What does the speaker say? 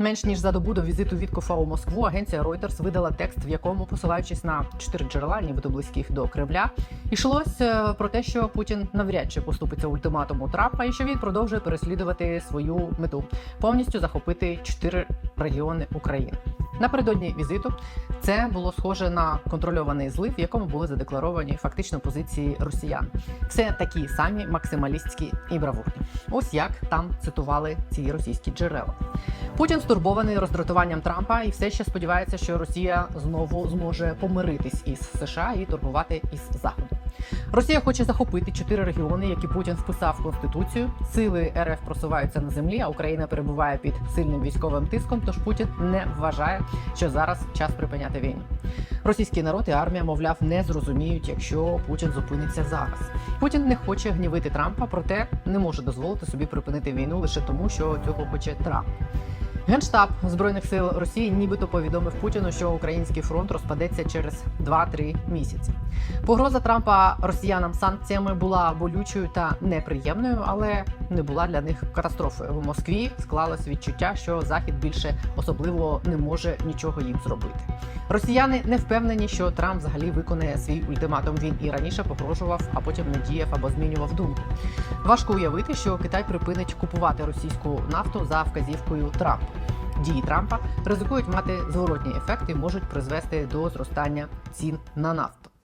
Менш ніж за добу до візиту Віткофа у Москву агенція Reuters видала текст, в якому, посилаючись на чотири джерела, нібито близьких до Кремля, йшлось е, про те, що Путін навряд чи поступиться ультиматуму Трампа, і що він продовжує переслідувати свою мету повністю захопити чотири регіони України. Напередодні візиту це було схоже на контрольований злив, в якому були задекларовані фактично позиції росіян. Це такі самі максималістські і бравурні. Ось як там цитували ці російські джерела. Путін стурбований роздратуванням Трампа і все ще сподівається, що Росія знову зможе помиритись із США і торгувати із Заходом. Росія хоче захопити чотири регіони, які Путін вписав в конституцію. Сили РФ просуваються на землі, а Україна перебуває під сильним військовим тиском. Тож Путін не вважає, що зараз час припиняти війну. Російський народ і армія, мовляв, не зрозуміють, якщо Путін зупиниться зараз. Путін не хоче гнівити Трампа, проте не може дозволити собі припинити війну лише тому, що цього хоче Трамп. Генштаб збройних сил Росії нібито повідомив Путіну, що український фронт розпадеться через 2-3 місяці. Погроза Трампа росіянам санкціями була болючою та неприємною, але не була для них катастрофою. В Москві склалось відчуття, що захід більше особливо не може нічого їм зробити. Росіяни не впевнені, що Трамп взагалі виконає свій ультиматум. Він і раніше погрожував, а потім не діяв або змінював думку. Важко уявити, що Китай припинить купувати російську нафту за вказівкою Трампа. Дії Трампа ризикують мати зворотній ефект і можуть призвести до зростання цін на нафту.